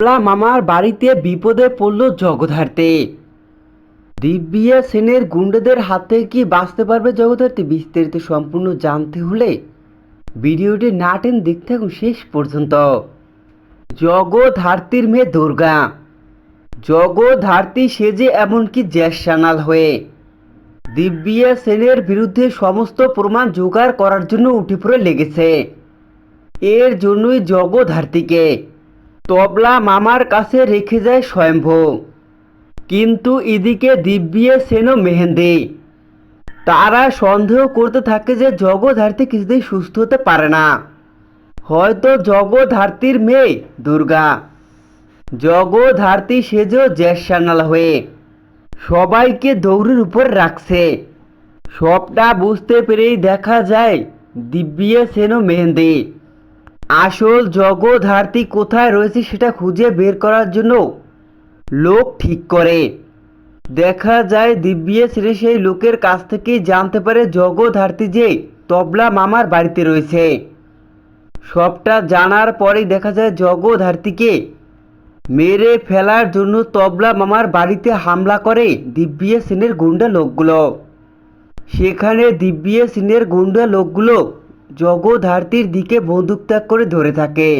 তবলা মামার বাড়িতে বিপদে পড়ল জগধার্তে দিব্যিয়া সেনের গুন্ডাদের হাত কি বাঁচতে পারবে জগধার্তে বিস্তারিত সম্পূর্ণ জানতে হলে ভিডিওটি না টেন দেখতে থাকুন শেষ পর্যন্ত। জগধার্তীর মেয়ে দুর্গা। জগধার্তী সেজে এমনকি জ্যাসানাল হয়ে। দিব্যিয়া সেনের বিরুদ্ধে সমস্ত প্রমাণ জোগাড় করার জন্য উঠে পড়ে লেগেছে। এর জন্যই জগধার্তীকে তবলা মামার কাছে রেখে যায় স্বয়ম্ভ। কিন্তু এদিকে দিব্যিয়া সেন মেহেন্দি। তারা সন্দেহ করতে থাকে যে জগধার্তী কিছুতেই সুস্থ হতে পারে না। হয়তো জগধার্তীর মেয়ে দুর্গা। জগধার্তী সেজেও জ্যাসানাল হয়ে। সবাইকে দৌড়ের উপর রাখছে। সবটা বুঝতে পেরেই দেখা যায় দিব্যিয়া সেন মেহেন্দি। আসল জগধার্তী কোথায় রয়েছে সেটা খুঁজে বের করার জন্য লোক ঠিক করে। দেখা যায় দিব্যিয়া সেনে সেই লোকের কাছ থেকেই জানতে পারে জগধার্তী যে তবলা মামার বাড়িতে রয়েছে। সবটা জানার পরেই দেখা যায় জগধার্তীকে মেরে ফেলার জন্য তবলা মামার বাড়িতে হামলা করে দিব্যিয়া সেনের গুন্ডা লোকগুলো। সেখানে দিব্যিয়া সেনের গুন্ডা লোকগুলো জগধার্তীর দিকে বন্দুক ত্যাগ করে ধরে থাকে।